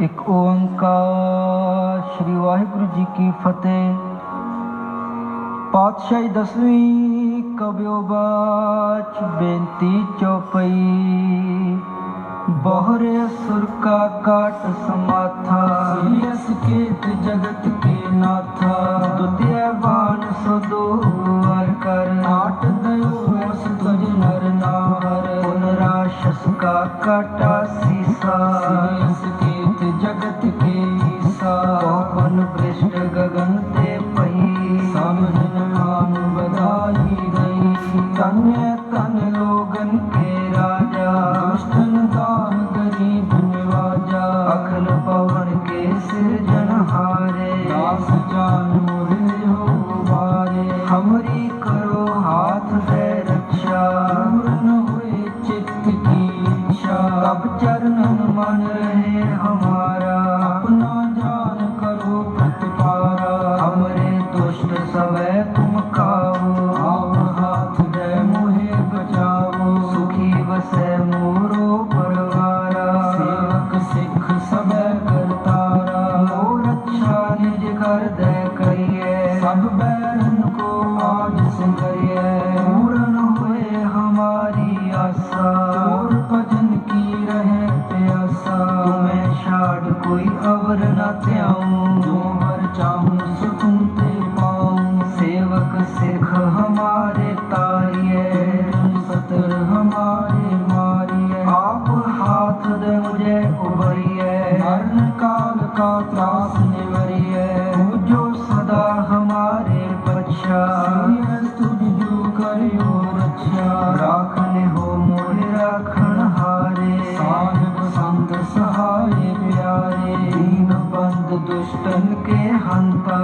ਇੱਕ ਓੰਕਾਰ ਸ੍ਰੀ ਵਾਹਿਗੁਰੂ ਜੀ ਕੀ ਫਤਿਹ। ਪਾਤਸ਼ਾਹੀ ਦਸਵੀਂ ਕਬਿਓ ਬਾਚ ਬੇਨਤੀ ਚੌਪਈ। ਬਹਰੇ ਅਸੁਰ ਕਾ ਕਾਟ ਸਮਾਥਾ। ਸੀਸ ਕੇਤ ਜਗਤ ਕੇ ਨਾਥਾ। ਦੁਤਿਆ ਬਾਣ ਸਦੋ ਵਰ ਕਰ ਆਟ ਜਗਤ ਕੇ ਈਸਾ ਪਵਨ ਬ੍ਰਿਸ਼ਟ ਗगन ਤੇ ਪਈ ਸਮਝਨ ਮਾਨ ਬਧਾਈ ਗਈ ਤਨਿ ਤਨ ਲੋਗਨ ਕੇ ਰਾਜਾ ਗਰੀਬ ਨਿਵਾਜਾ ਅਖਲ ਪਵਨ ਕੇ ਸਿਰਜਨ ਹਾਰੇ ਸਭੈ ਕਰਤਾਰਾ ਹੋ ਰੱਖਾ ਨਿਜ ਕਰ ਦੇ ਕਰੀਏ ਸਭ ਬੈਰਨ ਕੋ ਆਜ ਸੰਗਰੀਏ ਪੂਰਨ ਹੋਏ ਹਮਾਰੀ ਆਸਾ। ਹੋਰ ਭਜਨ ਕੀ ਰਹੇ ਪਿਆਸਾ। ਮੈਂ ਛਾੜ ਕੋਈ ਅਵਰ ਨਾ ਧਿਆਉ। ਜੋ ਮਰ ਚਾਹੂੰ ਸਕੂੰ का त्रास निवरिए जो सदा हमारे बच्चा तुझ जो करियो रक्षा राखने हो मोरे राखण हारे साहिब संत सहाय प्यारे दीन बंद दुष्टन के हंता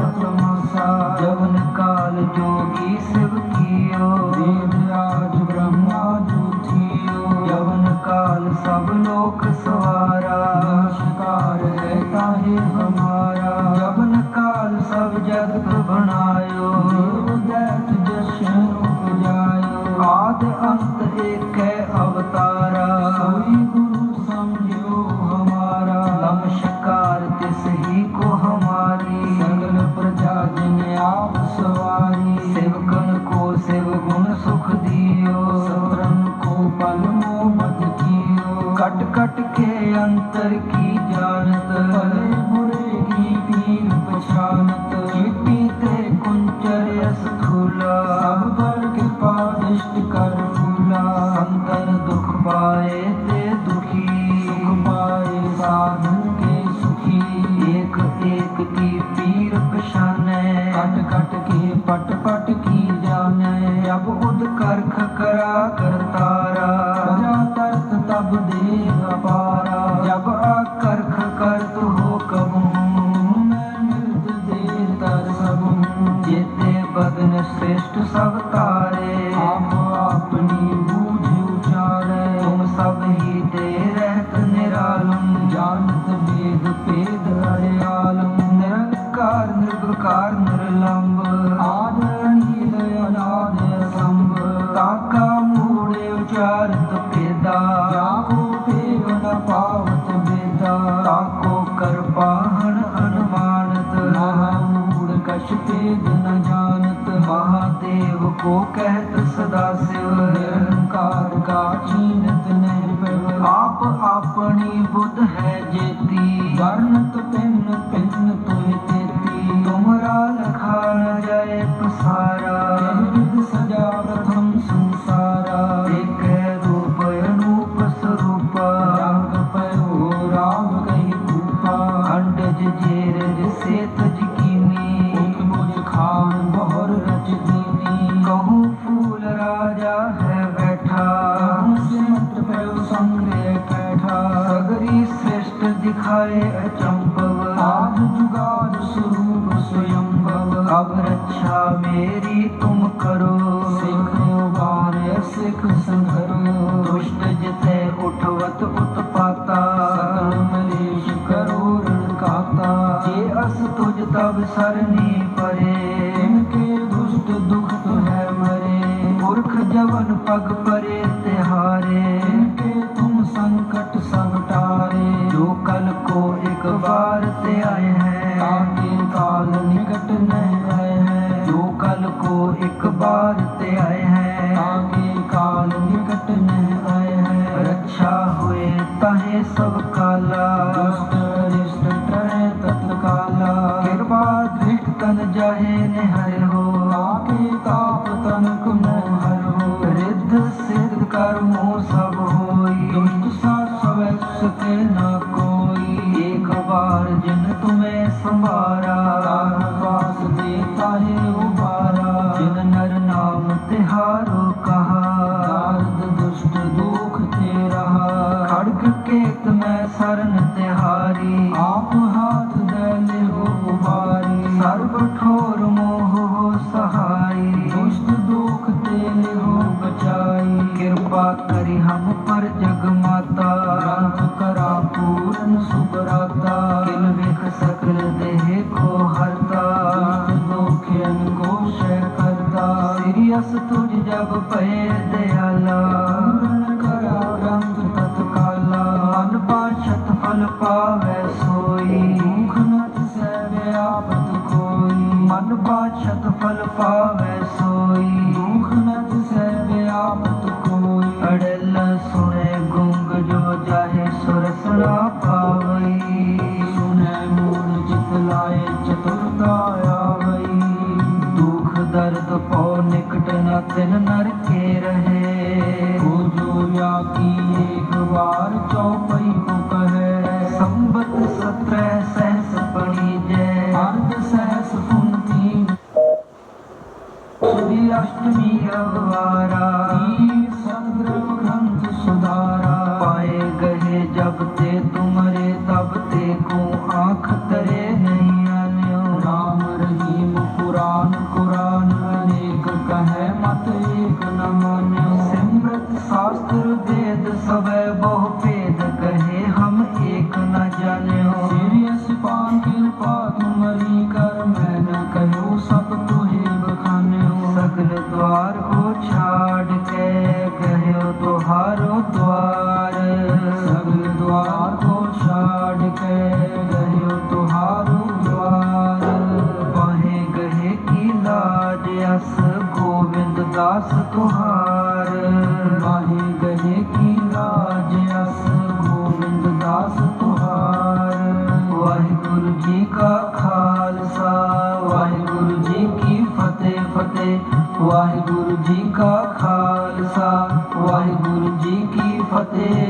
जवन काल जोगी शिव कियो देवराज ब्रह्मा जूठियो यवन काल सब लोक सवारा नमस्कार है ताहे हमारा जवन काल सब जगत बनायो देव दैत जशन उपजायो आद अंत एक है अवतारा ਹਟ ਕੇ, ਪਟ ਪਟ ਕੀ ਜਾਣੈ? ਅਬ ਉਦ ਕਰ ਖਕਰਾ ਕਰਤਾਰਾ ਜਾ ਤਬ ਦੇ ਅਪਾਰਾ ਜਬ ਆ ਕਰ ਖਕਰ ਹੋ ਕਬੂ, ਮੈਂ ਦੇ ਤਰ ਸਭ ਜੇਤੇ ਬਦਨ ਸ੍ਰੇਸ਼ਟ ਸਭ ਤਾਰੇ। ताका मूड़े उचारत पेदा जाको पेव न पावत बेदा ताको कर पाहन अनुमानत महामूढ़ कछ पेद न जानत महादेव को कहत सदा शिव निरंकार का चीनत निर्भव आप अपनी बुद्ध है जेती वर्णत पिन पिन तुम तेती तुमरा लखा न जाए पसारा विद सब सरनी परे इनके दुष्ट दुख तो है मरे मूर्ख जवन पग परे तिहारे इनके तुम संकट सब टारे जो कल को एक बार ते आए हैं ताकि काल निकट न आए हैं जो कल को एक बार ते आए हैं ताकि काल निकट न आए हैं रक्षा हुए ताहे सब काला सब होई दुष्ट साथ सवैस के न कोई एक बार जिन तुम्हें संभारा पास देता है उबारा जिन नर नाम तिहारो कहा नारद दुष्ट दुख ते रहा खड़ग केत में शरण तिहारी आप ਮਨ ਪਾਵੇ ਸੋਈ। ਮੁਖ ਨਾ ਤਸੈ ਆਪਤ ਕੋਈ ਮਨ ਬਾਛਤ ਫਲ ਪਾਵੇ ਸੋਈ। ਮੁਖ ਨਾ ਤਸੈ ਆਪਤ ਕੋਈ ਅੜਲ ਸੁਣੇ ਗੁੰਗ ਜੋ ਜਾਹੇ ਸੁਰਸਰਾ ਪਾ के कहो तुहारो द्वार बाहे गहे की लाज अस गोविंद दास तुहार बाहे गहे की लाज अस गोविंद दास तुहार वाहिगुरु जी का खालसा वाहिगुरु जी की फतेह फतेह वाहिगुरु जी का खालसा वाहिगुरु जी की फतेह